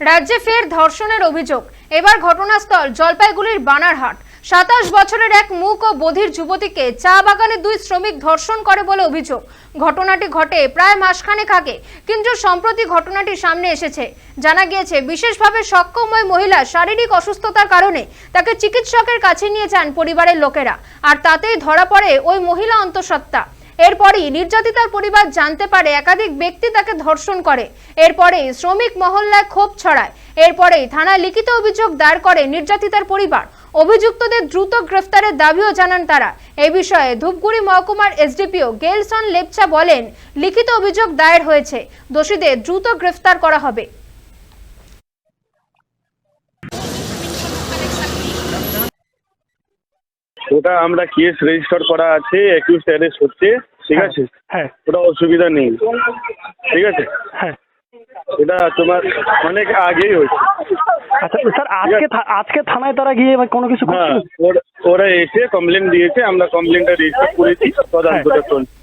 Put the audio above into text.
রাজ্যে ফের ধর্ষণের অভিযোগ। এবার ঘটনাস্থল, জলপাইগুড়ির বানারহাট। সাতাশ বছরের এক মুখ ও বধির যুবতীকে চা বাগানে দুই শ্রমিক ধর্ষণ করে বলে অভিযোগ। ঘটনাটি ঘটে প্রায় মাসখানেক আগে, কিন্তু সম্প্রতি ঘটনাটি সামনে এসেছে। জানা গিয়েছে, বিশেষভাবে সক্ষময় মহিলা শারীরিক অসুস্থতার কারণে তাকে চিকিৎসকের কাছে নিয়ে যান পরিবারের লোকেরা। আর তাতেই ধরা পড়ে ওই মহিলা অন্তঃসত্ত্বা। এরপরই নির্যাতিতার পরিবার জানতে পারে একাধিক ব্যক্তি তাকে ধর্ষণ করে। এরপরেই শ্রমিক মহল্লায় ক্ষোভ ছড়ায়। এরপরেই থানায় লিখিত অভিযোগ দায়ের করে নির্যাতিতার পরিবার। অভিযুক্তদের দ্রুত গ্রেফতারের দাবিও জানান তারা। এ বিষয়ে ধূপগুড়ি মহকুমার এসডিপিও গেলসন লেপচা বলেন, লিখিত অভিযোগ দায়ের হয়েছে। দোষীদের দ্রুত গ্রেফতার করা হবে। ওটা আমরা কেস রেজিস্টার করা আছে একুশ অ্যারেস্ট হচ্ছে ঠিক আছে? হ্যাঁ। ওটা অসুবিধা নেই ঠিক আছে? হ্যাঁ। এটা তোমার অনেক আগেই হয়েছে। আচ্ছা স্যার আজকে আজকে থানায় তারা গিয়ে কোনো কিছু হ্যাঁ ওরা- ওরা এসে কমপ্লেন দিয়েছে আমরা কমপ্লেনটা রেজিস্টার করেছি তদন্তটা চলছে